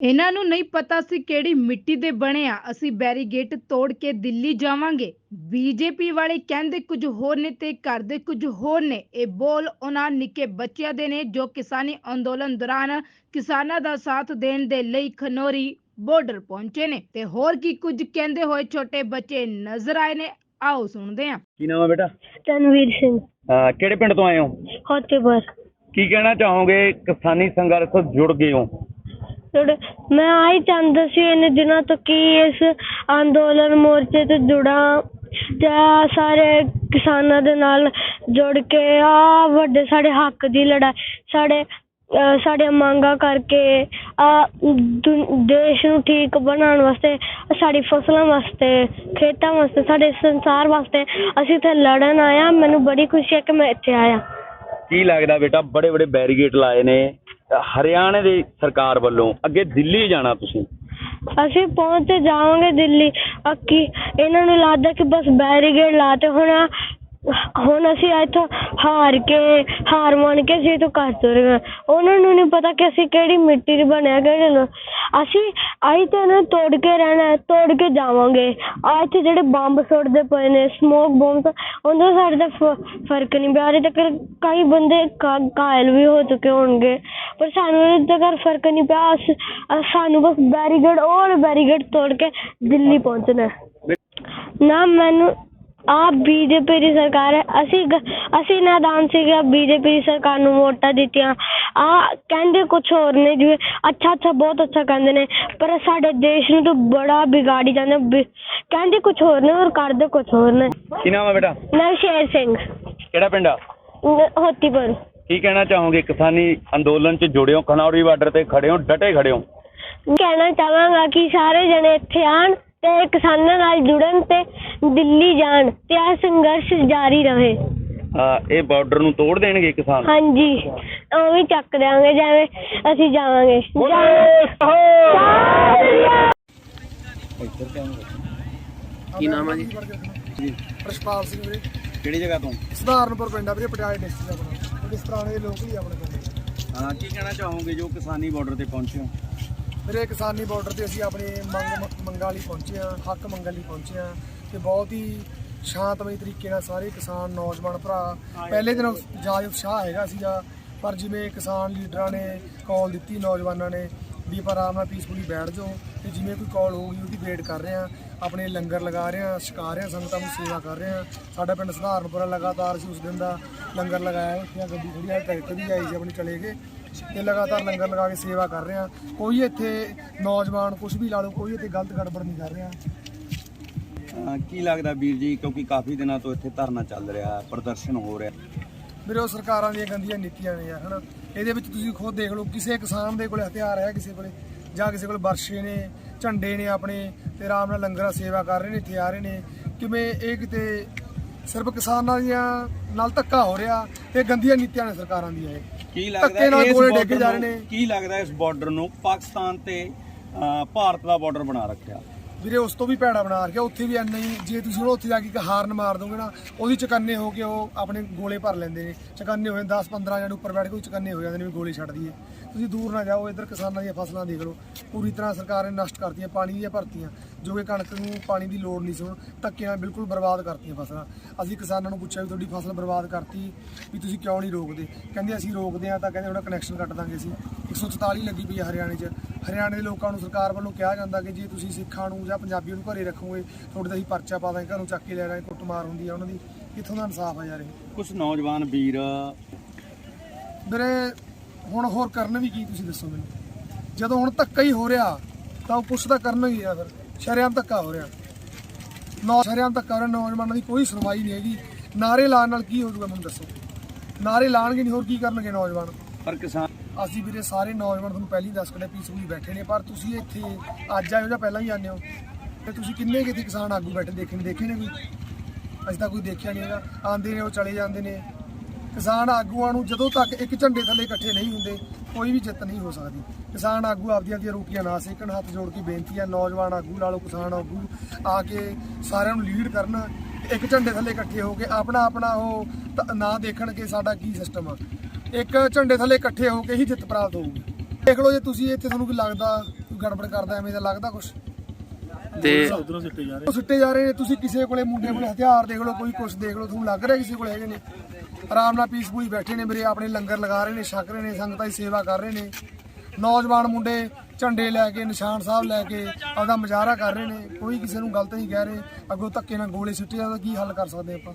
ਇਹਨਾਂ ਨੂੰ ਨਹੀਂ ਪਤਾ ਸੀ ਕਿਹੜੀ ਮਿੱਟੀ ਦੇ ਬਣੇ ਆ। ਅਸੀਂ ਬੈਰੀਗੇਟ ਤੋੜ ਕੇ ਦਿੱਲੀ ਜਾਵਾਂਗੇ। ਬੀਜੇਪੀ ਵਾਲੇ ਕਹਿੰਦੇ ਕੁਝ ਹੋਰ ਨੇ ਤੇ ਕਰਦੇ ਕੁਝ ਹੋਰ ਨੇ। ਇਹ ਬੋਲ ਉਹਨਾਂ ਨਿੱਕੇ ਬੱਚਿਆਂ ਦੇ ਨੇ ਜੋ ਕਿਸਾਨੀ ਅੰਦੋਲਨ ਦੌਰਾਨ ਕਿਸਾਨਾਂ ਦਾ ਸਾਥ ਦੇਣ ਦੇ ਲਈ ਖਨੋਰੀ ਬਾਰਡਰ ਪਹੁੰਚੇ ਨੇ। ਤੇ ਹੋਰ ਕੀ ਕੁਝ ਕਹਿੰਦੇ ਹੋਏ ਛੋਟੇ ਬੱਚੇ ਨਜ਼ਰ ਆਏ ਨੇ। ਆਓ ਸੁਣਦੇ ਹਾਂ। ਕੀ ਨਾਮ ਹੈ ਬੇਟਾ? ਤਨਵੀਰ ਸਿੰਘ। ਅਹ ਕਿਹੜੇ ਪਿੰਡ ਤੋਂ ਆਏ ਹੋ? ਹੋਤੇਪੁਰ ਕੀ ਕਹਿਣਾ ਚਾਹੋਗੇ? ਕਿਸਾਨੀ ਸੰਘਰਸ਼ ਤੋਂ ਜੁੜ ਗਏ ਹੋ। ਥੋੜੇ ਮੈਂ ਆਈ ਚਾਹੁੰਦਾ ਸੀ ਇੰਨੇ ਦਿਨਾਂ ਤੋਂ ਕਿ ਇਸ ਅੰਦੋਲਨ ਮੋਰਚੇ ਤੇ ਜੁੜਾਂ ਤੇ ਸਾਰੇ ਕਿਸਾਨਾਂ ਦੇ ਨਾਲ ਜੁੜ ਕੇ ਆ ਵੱਡੇ ਸਾਡੇ ਹੱਕ ਦੀ ਲੜਾਈ, ਸਾਡੇ, ਅਹ ਸਾਡੀਆਂ ਮੰਗਾਂ ਕਰਕੇ ਆ ਦੇਸ਼ ਨੂੰ ਠੀਕ ਬਣਾਉਣ ਵਾਸਤੇ, ਸਾਡੀ ਫਸਲਾਂ ਵਾਸਤੇ, ਖੇਤਾਂ ਵਾਸਤੇ, ਸਾਡੇ ਸੰਸਾਰ ਵਾਸਤੇ ਅਸੀਂ ਇੱਥੇ ਲੜਨ ਆਏ ਹਾਂ। ਮੈਨੂੰ ਬੜੀ ਖੁਸ਼ੀ ਹੈ ਕਿ ਮੈਂ ਇੱਥੇ ਆਇਆ। ਕੀ ਲੱਗਦਾ ਬੇਟਾ ਬੜੇ ਬੜੇ ਬੈਰੀਗੇਟ ਲਾਏ ਨੇ। ਹਰਿਆਣੇ ਦੀ ਸਰਕਾਰ ਵੱਲੋਂ ਅੱਗੇ ਦਿੱਲੀ ਜਾਣਾ ਤੁਸੀਂ? ਅਸੀਂ ਪਹੁੰਚ ਜਾਵਾਂਗੇ ਦਿੱਲੀ। ਅੱਕੀ ਇਹਨਾਂ ਨੂੰ ਲੱਗਦਾ ਕਿ ਬਸ ਬੈਰੀਗੇਡ ਲਾਤੇ ਹੁਣ ਹੁਣ ਅਸੀਂ ਇੱਥੋਂ ਹਾਰ ਕੇ, ਹਾਰ ਮੰਨ ਕੇ ਅਸੀਂ ਤੋਂ ਘਰ ਤੁਰ ਗਏ। ਉਹਨਾਂ ਨੂੰ ਨਹੀਂ ਪਤਾ ਕਿ ਅਸੀਂ ਕਿਹੜੀ ਮਿੱਟੀ ਦੇ ਬਣਿਆ, ਕਿਹੜੇ ਨੂੰ। ਅਸੀਂ ਆਈ ਤੇ ਨਾ ਤੋੜ ਕੇ ਰਹਿਣਾ ਤੋੜ ਕੇ ਜਾਵਾਂਗੇ। ਆ ਇੱਥੇ ਜਿਹੜੇ ਬੰਬ ਸੁੱਟਦੇ ਪਏ ਨੇ ਸਮੋਕ ਬੰਬ ਉਹਨਾਂ ਦਾ ਸਾਡੇ ਦਾ ਫ਼ਰਕ ਨਹੀਂ ਪਿਆ। ਅਜੇ ਤੱਕ ਕਈ ਬੰਦੇ ਘਾਇਲ ਵੀ ਹੋ ਚੁੱਕੇ ਹੋਣਗੇ। ਪਰ ਸਾਨੂੰ ਅਜੇ ਤੱਕ ਫ਼ਰਕ ਨਹੀਂ ਪਿਆ। ਅਸ- ਅ- ਸਾਨੂੰ ਬਸ ਬੈਰੀਗੇਡ ਔਰ ਬੈਰੀਗੇਡ ਤੋੜ ਕੇ ਦਿੱਲੀ ਪਹੁੰਚਣਾ ਹੈ। ਨਾ ਮੈਨੂੰ ਆ ਬੀਜੇਪੀ ਦੀ ਸਰਕਾਰ ਹੈ। ਅਸੀਂ ਗ- ਅਸੀਂ ਨਾਦਾਨ ਸੀਗੇ ਬੀਜੇਪੀ ਦੀ ਸਰਕਾਰ ਨੂੰ ਵੋਟਾਂ ਦਿੱਤੀਆਂ। ਆ ਕਹਿੰਦੇ ਕੁਝ ਹੋਰ ਨੇ ਜਿਵੇਂ ਅੱਛਾ ਅੱਛਾ ਬਹੁਤ ਅੱਛਾ ਕਹਿੰਦੇ ਨੇ। ਪਰ ਸਾਡੇ ਦੇਸ਼ ਨੂੰ ਤਾਂ ਬੜਾ ਵਿਗਾੜੀ ਜਾਂਦੇ ਬਿ- ਕਹਿੰਦੇ ਕੁਝ ਹੋਰ ਨੇ ਔਰ ਕਰਦੇ ਕੁਝ ਹੋਰ ਨੇ। ਕੀ ਨਾਮ ਹੈ ਬੇਟਾ? ਨਵਸ਼ੇਰ ਸਿੰਘ। ਕਿਹੜਾ ਪਿੰਡ ਆ? ਨ- ਹੋਤੀਪੁਰ। ਕੀ ਕਹਿਣਾ ਚਾਹੋਗੇ? ਕਿਸਾਨੀ ਅੰਦੋਲਨ 'ਚ ਜੁੜੇ ਹੋ ਖਨੌਰੀ ਬਾਰਡਰ ਤੇ ਖੜੇ ਹੋ ਡਟੇ ਖੜੇ ਹੋ ਕਹਿਣਾ ਚਾਹਾਂਗਾ ਕਿ ਸਾਰੇ ਜਣੇ ਇੱਥੇ ਆਣ ਤੇ ਕਿਸਾਨਾਂ ਨਾਲ ਜੁੜਨ ਤੇ ਦਿੱਲੀ ਜਾਣ ਤੇ ਇਹ ਸੰਘਰਸ਼ ਜਾਰੀ ਰਹੇ। ਅਹ ਇਹ ਬਾਰਡਰ ਨੂੰ ਤੋੜ ਦੇਣਗੇ ਕਿਸਾਨ? ਹਾਂਜੀ ਉਹ ਵੀ ਚੱਕ ਦਿਆਂਗੇ ਜਿਵੇਂ ਅਸੀਂ ਜਾਵਾਂਗੇ। ਕੀ ਨਾਮ ਹੈ ਜੀ? ਪ੍ਰਸ਼ਪਾਲ ਸਿੰਘ ਵੀਰੇ। ਕਿਹੜੀ ਜਗ੍ਹਾ ਤੋਂ? ਸਧਾਰਨਪੁਰ ਪਿੰਡ ਆ ਵੀਰੇ ਪਟਿਆਲੇ ਡਿਸਟ੍ਰਿਕਟ ਆਪਣਾ। ਇਸ ਤਰ੍ਹਾਂ ਦੇ ਲੋਕ ਹੀ ਆਪਣੇ ਪਿੰਡ ਹਾਂ ਕੀ ਕਹਿਣਾ ਚਾਹੋਗੇ ਜੋ ਕਿਸਾਨੀ ਬਾਰਡਰ ਤੇ ਪਹੁੰਚੇ ਹੋ? ਵੀਰੇ ਕਿਸਾਨੀ ਬਾਰਡਰ ਤੇ ਅਸੀਂ ਆਪਣੀ ਮੰਗ ਮੰਗਾਂ ਲਈ ਪਹੁੰਚੇ ਆ ਹੱਕ ਮੰਗਣ ਲਈ ਪਹੁੰਚੇ ਆ ਤੇ ਬਹੁਤ ਹੀ ਸ਼ਾਂਤਮਈ ਤਰੀਕੇ ਨਾਲ ਸਾਰੇ ਕਿਸਾਨ ਨੌਜਵਾਨ ਭਰਾ ਪਹਿਲੇ ਦਿਨੋਂ ਜ਼ਿਆਦਾ ਉਤਸ਼ਾਹ ਹੈਗਾ ਸੀਗਾ ਪਰ ਜਿਵੇਂ ਕਿਸਾਨ ਲੀਡਰਾਂ ਨੇ ਕਾਲ ਦਿੱਤੀ ਨੌਜਵਾਨਾਂ ਨੇ ਵੀ ਆਪਾਂ ਆਰਾਮ ਨਾਲ ਪੀਸਫੁਲੀ ਬੈਠ ਜਾਓ ਤੇ ਜਿਵੇਂ ਕੋਈ ਕਾਲ ਹੋਊਗੀ ਉਹਦੀ ਵੇਟ ਕਰ ਰਹੇ ਆ ਆਪਣੇ ਲੰਗਰ ਲਗਾ ਰਹੇ ਆ ਛਕਾ ਰਹੇ ਆ ਸੰਗਤਾਂ ਨੂੰ ਸੇਵਾ ਕਰ ਰਹੇ ਆ ਸਾਡਾ ਪਿੰਡ ਸਧਾਰਨਪੁਰਾ ਲਗਾਤਾਰ ਅਸੀਂ ਉਸ ਦਿਨ ਦਾ ਲੰਗਰ ਲਗਾਇਆ ਆਹ ਗੱਡੀ ਖੜੀ ਆ ਟਰੈਕਟਰ ਵੀ ਆਈ ਸੀ ਆਪਣੀ ਚਲੇ ਗਏ ਤੇ ਲਗਾਤਾਰ ਲੰਗਰ ਲਗਾ ਕੇ ਸੇਵਾ ਕਰ ਰਹੇ ਆ ਕੋਈ ਇੱਥੇ ਨੌਜਵਾਨ ਕੁਝ ਵੀ ਲਾ ਲਓ ਕੋਈ ਇੱਥੇ ਗਲਤ ਗੜਬੜ ਨਹੀਂ ਕਰ ਰਿਹਾ। ਕੀ ਲੱਗਦਾ ਵੀਰ ਜੀ ਕਿਉਂਕਿ ਕਾਫੀ ਦਿਨਾਂ ਤੋਂ ਇੱਥੇ ਧਰਨਾ ਚੱਲ ਰਿਹਾ ਪ੍ਰਦਰਸ਼ਨ ਹੋ ਰਿਹਾ। ਮੇਰੇ ਉਹ ਸਰਕਾਰਾਂ ਦੀਆਂ ਗੰਦੀਆਂ ਨੀਤੀਆਂ ਨੇ ਯਾਰ ਹਨਾ? ਇਹਦੇ ਵਿੱਚ ਤੁਸੀਂ ਖੁਦ ਦੇਖ ਲਓ ਕਿਸੇ ਕਿਸਾਨ ਦੇ ਕੋਲੇ ਹਥਿਆਰ ਹੈ ਕਿਸੇ ਕੋਲੇ ਜਾਂ ਕਿਸੇ ਕੋਲੇ ਬਰਸ਼ੇ ਨੇ ਝੰਡੇ ਨੇ ਆਪਣੇ ਤੇ ਆਰਾਮ ਨਾਲ ਲੰਗਰਾਂ ਸੇਵਾ ਕਰ ਰਹੇ ਨੇ ਇੱਥੇ ਆ ਰਹੇ ਨੇ। ਕਿਵੇਂ ਇਹ ਕਿਤੇ ਸਿਰਫ ਕਿਸਾਨਾਂ ਦੀਆਂ ਨਾਲ ਧੱਕਾ ਹੋ ਰਿਹਾ ਤੇ ਗੰਦੀਆਂ ਨੀਤੀਆਂ ਨੇ ਸਰਕਾਰਾਂ ਦੀਆਂ ਇਹ? ਕੀ ਨਾਲ ਇਸ ਰਹੇ ਨੂੰ-। ਕੀ ਲੱਗਦਾ ਇਸ ਬਾਰਡਰ ਨੂੰ ਪਾਕਿਸਤਾਨ ਤੇ ਭਾਰਤ ਦਾ ਬਾਰਡਰ ਬਣਾ ਰੱਖਿਆ? ਵੀਰੇ, ਉਸ ਤੋਂ ਵੀ ਭੈੜਾ ਬਣਾ ਰੱਖਿਆ। ਉੱਥੇ ਵੀ ਐਨਾ ਹੀ, ਜੇ ਤੁਸੀਂ ਹੁਣ ਉੱਥੇ ਜਾ ਕੇ ਇੱਕ ਹਾਰਨ ਮਾਰ ਦੋਗੇ ਨਾ, ਉਹਦੀ ਚਕੰਨੇ ਹੋ ਕੇ ਉਹ ਆਪਣੇ ਗੋਲੇ ਭਰ ਲੈਂਦੇ ਨੇ। ਚਕੰਨੇ ਹੋਏ 10 15 ਜਣ ਉੱਪਰ ਬੈਠ ਕੇ ਉਹ ਚਕੰਨੇ ਹੋ ਜਾਂਦੇ ਨੇ ਵੀ ਗੋਲੇ ਛੱਡ ਦਈਏ। ਤੁਸੀਂ ਦੂਰ ਨਾ ਜਾਓ, ਇੱਧਰ ਕਿਸਾਨਾਂ ਦੀਆਂ ਫਸਲਾਂ ਦੇਖ ਲਓ। ਪੂਰੀ ਤਰ੍ਹਾਂ ਸਰਕਾਰ ਨੇ ਨਸ਼ਟ ਕਰਤੀਆਂ, ਪਾਣੀ ਦੀਆਂ ਭਰਤੀਆਂ, ਜੋ ਕਿ ਕਣਕ ਨੂੰ ਪਾਣੀ ਦੀ ਲੋੜ ਨਹੀਂ ਸੀ ਹੁਣ ਧੱਕੇ ਨਾਲ ਬਿਲਕੁਲ ਬਰਬਾਦ ਕਰਤੀਆਂ ਫਸਲਾਂ। ਅਸੀਂ ਕਿਸਾਨਾਂ ਨੂੰ ਪੁੱਛਿਆ ਵੀ ਤੁਹਾਡੀ ਫਸਲ ਬਰਬਾਦ ਕਰਤੀ, ਵੀ ਤੁਸੀਂ ਕਿਉਂ ਨਹੀਂ ਰੋਕਦੇ? ਕਹਿੰਦੇ ਅਸੀਂ ਰੋਕਦੇ ਆ ਤਾਂ ਕਹਿੰਦੇ ਉਹਦਾ ਕਨੈਕਸ਼ਨ ਕੱਟ ਦਾਂਗੇ ਅਸੀਂ। 144 ਲੱਗੀ ਪਈ ਆ ਹਰਿਆਣੇ 'ਚ। ਹਰਿਆਣੇ ਦੇ ਲੋਕਾਂ ਨੂੰ ਸਰਕਾਰ ਵੱਲੋਂ ਕਿਹਾ ਜਾਂਦਾ ਕਿ ਜੇ ਤੁਸੀਂ ਸਿੱਖਾਂ ਨੂੰ ਜਾਂ ਪੰਜਾਬੀਆਂ ਨੂੰ ਘਰੇ ਰੱਖੋਗੇ ਤੁਹਾਡੇ ਤਾਂ ਅਸੀਂ ਪਰਚਾ ਪਾ ਦਾਂਗੇ ਘਰੋਂ ਚੱਕ ਕੇ ਲੈ ਜਾਵਾਂਗੇ ਕੁੱਟਮਾਰ ਹੁੰਦੀ ਆ ਉਹਨਾਂ ਦੀ। ਕਿੱਥੋਂ ਦਾ ਇਨਸਾਫ ਆ ਯਾਰ ਇਹ? ਕੁਝ ਨੌਜਵਾਨ ਵੀਰ ਵੀਰੇ ਹੁਣ ਹੋਰ ਕਰਨ ਵੀ ਕੀ ਤੁਸੀਂ ਦੱਸੋ ਮੈਨੂੰ? ਜਦੋਂ ਹੁਣ ਧੱਕਾ ਹੀ ਹੋ ਰਿਹਾ ਤਾਂ ਉਹ ਕੁਛ ਤਾਂ ਕਰਨਾ ਹੀ ਆ ਫਿਰ। ਸ਼ਰੇਆਮ ਧੱਕਾ ਹੋ ਰਿਹਾ। ਨੌ ਸ਼ਰੇਆਮ ਧੱਕਾ ਹੋ ਰਿਹਾ ਨੌਜਵਾਨਾਂ ਦੀ ਕੋਈ ਸੁਣਵਾਈ ਨਹੀਂ ਹੈਗੀ। ਨਾਰੇ ਲਾਉਣ ਨਾਲ ਕੀ ਹੋ ਜਾਊਗਾ ਮੈਨੂੰ ਦੱਸੋ। ਨਾਰੇ ਲਾਣਗੇ ਨਹੀਂ ਹੋਰ ਕੀ ਕਰਨਗੇ ਨੌਜਵਾਨ? ਪਰ ਕਿਸਾਨ ਅਸੀਂ ਵੀਰੇ ਸਾਰੇ ਨੌਜਵਾਨ ਤੁਹਾਨੂੰ ਪਹਿਲਾਂ ਹੀ ਦੱਸ ਕੜੇ ਪੀਸਫੁਲੀ ਬੈਠੇ ਨੇ, ਪਰ ਤੁਸੀਂ ਇੱਥੇ ਅੱਜ ਆਏ ਹੋ ਜਾਂ ਪਹਿਲਾਂ ਹੀ ਆਉਂਦੇ ਹੋ? ਤੇ ਤੁਸੀਂ ਕਿੰਨੇ ਕਿਤੇ ਕਿਸਾਨ ਆਗੂ ਬੈਠੇ ਦੇਖੇ ਨੇ ਦੇਖੇ ਨੇ ਕੋਈ? ਅਸੀਂ ਤਾਂ ਕੋਈ ਦੇਖਿਆ ਨਹੀਂ ਹੈਗਾ। ਆਉਂਦੇ ਨੇ, ਉਹ ਚਲੇ ਜਾਂਦੇ ਨੇ। ਕਿਸਾਨ ਆਗੂਆਂ ਨੂੰ ਜਦੋਂ ਤੱਕ ਇੱਕ ਝੰਡੇ ਥੱਲੇ ਇਕੱਠੇ ਨਹੀਂ ਹੁੰਦੇ, ਕੋਈ ਵੀ ਜਿੱਤ ਨਹੀਂ ਹੋ ਸਕਦੀ। ਕਿਸਾਨ ਆਗੂ ਆਪਦੀਆਂ ਆਪਦੀਆਂ ਰੋਟੀਆਂ ਨਾ ਸੇਕਣ, ਹੱਥ ਜੋੜ ਕੇ ਬੇਨਤੀ ਹੈ, ਨੌਜਵਾਨ ਆਗੂ ਲਾ ਕਿਸਾਨ ਆਗੂ ਆ ਕੇ ਸਾਰਿਆਂ ਨੂੰ ਲੀਡ ਕਰਨ, ਇੱਕ ਝੰਡੇ ਥੱਲੇ ਇਕੱਠੇ ਹੋ ਕੇ ਆਪਣਾ ਆਪਣਾ ਉਹ ਨਾ ਦੇਖਣ ਕਿ ਸਾਡਾ ਕੀ ਸਿਸਟਮ ਆ। ਇੱਕ ਝੰਡੇ ਥੱਲੇ ਇਕੱਠੇ ਹੋ ਕੇ ਹੀ ਜਿੱਤ ਪ੍ਰਾਪਤ ਹੋਊਗੀ। ਦੇਖ ਲਓ ਜੇ ਤੁਸੀਂ ਇੱਥੇ ਤੁਹਾਨੂੰ ਕੀ ਲੱਗਦਾ ਕੋਈ ਗੜਬੜ ਕਰਦਾ ਐਵੇਂ ਦਾ ਲੱਗਦਾ ਕੁਛ। ਤੇ ਉਹ ਸਿੱਟੇ ਜਾ ਰਹੇ। ਨੇ ਤੁਸੀਂ ਕਿਸੇ ਕੋਲੇ ਮੁੰਡੇ ਕੋਲੇ ਹਥਿਆਰ ਦੇਖ ਲਓ ਕੋਈ ਕੁਛ ਦੇਖ ਲਓ ਤੁਹਾਨੂੰ ਲੱਗ ਰਿਹਾ ਕਿਸੇ ਕੋਲੇ ਹੈਗੇ ਨੇ। ਆਰਾਮ ਨਾਲ ਪੀਸਫੁਲੀ ਬੈਠੇ ਨੇ ਮੇਰੇ ਆਪਣੇ ਲੰਗਰ ਲਗਾ ਰਹੇ ਨੇ ਛਕ ਰਹੇ ਨੇ ਸੰਗਤਾਂ ਦੀ ਸੇਵਾ ਕਰ ਰਹੇ ਨੇ। ਨੌਜਵਾਨ ਮੁੰਡੇ ਝੰਡੇ ਲੈ ਕੇ ਨਿਸ਼ਾਨ ਸਾਹਿਬ ਲੈ ਕੇ ਆਪਦਾ ਮੁਜ਼ਾਹਰਾ ਕਰ ਰਹੇ ਨੇ। ਕੋਈ ਕਿਸੇ ਨੂੰ ਗਲਤ ਨਹੀਂ ਕਹਿ ਰਹੇ। ਅੱਗੋਂ ਧੱਕੇ ਨਾਲ ਗੋਲੇ ਸਿੱਟੇ ਉਹਦਾ ਕੀ ਹੱਲ ਕਰ ਸਕਦੇ ਆਪਾਂ?